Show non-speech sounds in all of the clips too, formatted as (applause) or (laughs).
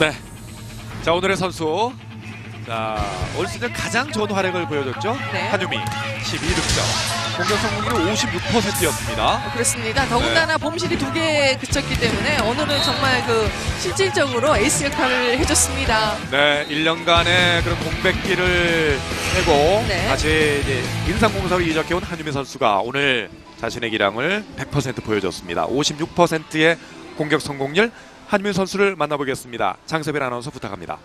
네. 자 오늘의 선수. 자올 시즌 가장 좋은 활약을 보여줬죠. 네. 한유미 12득점. 공격 성공률은 56%였습니다. 그렇습니다. 더군다나 봄실이 두 개 그쳤기 때문에 오늘은 정말 그 실질적으로 에이스 역할을 해줬습니다. 네, 1년간의 그런 공백기를 해고 네. 다시 이제 인상공사로 이적해온 한유미 선수가 오늘 자신의 기량을 100% 보여줬습니다. 56%의 공격 성공률 한유미 선수를 만나보겠습니다. 장세빈 아나운서 부탁합니다.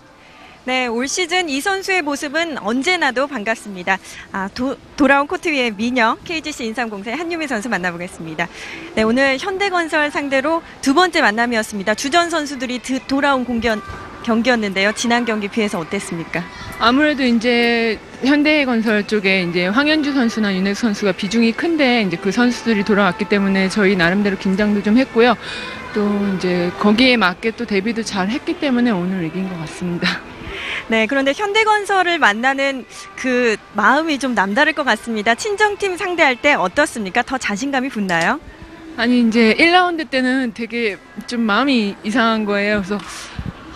네, 올 시즌 이 선수의 모습은 언제나도 반갑습니다. 아, 도, 돌아온 코트 위의 미녀 KGC 인삼공사의 한유미 선수 만나보겠습니다. 네, 오늘 현대건설 상대로 두 번째 만남이었습니다. 주전 선수들이 드, 돌아온 공견, 경기였는데요. 지난 경기 비해서 어땠습니까? 아무래도 이제 현대건설 쪽에 이제 황현주 선수나 윤혜 선수가 비중이 큰데 이제 그 선수들이 돌아왔기 때문에 저희 나름대로 긴장도 좀 했고요. 또 이제 거기에 맞게 또 데뷔도 잘 했기 때문에 오늘 이긴 것 같습니다. 네, 그런데 현대건설을 만나는 그 마음이 좀 남다를 것 같습니다. 친정팀 상대할 때 어떻습니까? 더 자신감이 붙나요? 아니 이제 1라운드 때는 되게 좀 마음이 이상한 거예요. 그래서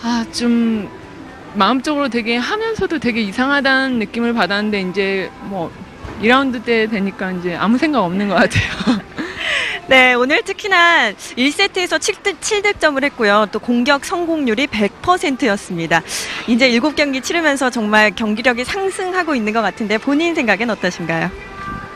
아 좀 마음적으로 되게 하면서도 되게 이상하다는 느낌을 받았는데 이제 뭐 2라운드 때 되니까 이제 아무 생각 없는 것 같아요. (laughs) 네, 오늘 특히나 1세트에서 7득, 7득점을 했고요. 또 공격 성공률이 100%였습니다. 이제 7경기 치르면서 정말 경기력이 상승하고 있는 것 같은데 본인 생각엔 어떠신가요?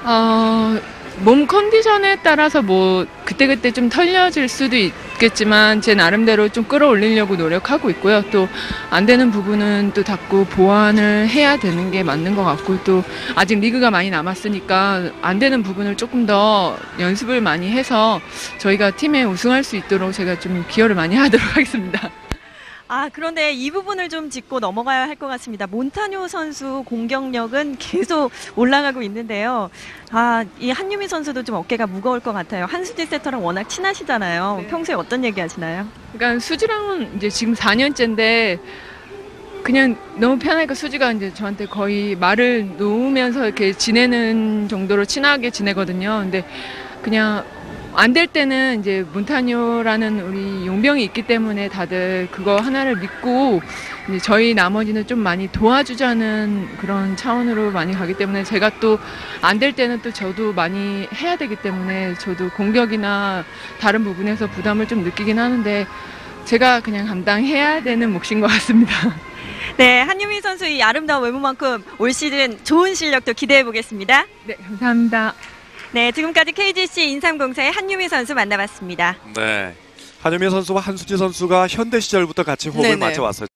어, 몸 컨디션에 따라서 뭐 그때그때 좀 털려질 수도 있겠지만 제 나름대로 좀 끌어올리려고 노력하고 있고요. 또 안 되는 부분은 또 자꾸 보완을 해야 되는 게 맞는 것 같고 또 아직 리그가 많이 남았으니까 안 되는 부분을 조금 더 연습을 많이 해서 저희가 팀에 우승할 수 있도록 제가 좀 기여를 많이 (laughs) 하도록 하겠습니다. 아, 그런데 이 부분을 좀 짚고 넘어가야 할 것 같습니다. 몬타뇨 선수 공격력은 계속 올라가고 있는데요. 아, 이 한유미 선수도 좀 어깨가 무거울 것 같아요. 한수지 세터랑 워낙 친하시잖아요. 네. 평소에 어떤 얘기 하시나요? 그러니까 수지랑은 이제 지금 4년째인데 그냥 너무 편하니까 수지가 이제 저한테 거의 말을 놓으면서 이렇게 지내는 정도로 친하게 지내거든요. 근데 그냥 안 될 때는 이제 몬타뇨라는 우리 용병이 있기 때문에 다들 그거 하나를 믿고 이제 저희 나머지는 좀 많이 도와주자는 그런 차원으로 많이 가기 때문에 제가 또 안 될 때는 또 저도 많이 해야 되기 때문에 저도 공격이나 다른 부분에서 부담을 좀 느끼긴 하는데 제가 그냥 감당해야 되는 몫인 것 같습니다. (laughs) 네, 한유미 선수의 이 아름다운 외모만큼 올 시즌 좋은 실력도 기대해 보겠습니다. 네, 감사합니다. 네, 지금까지 KGC 인삼공사의 한유미 선수 만나봤습니다. 네. 한유미 선수와 한수지 선수가 현대 시절부터 같이 호흡을 네네. 맞춰왔어요.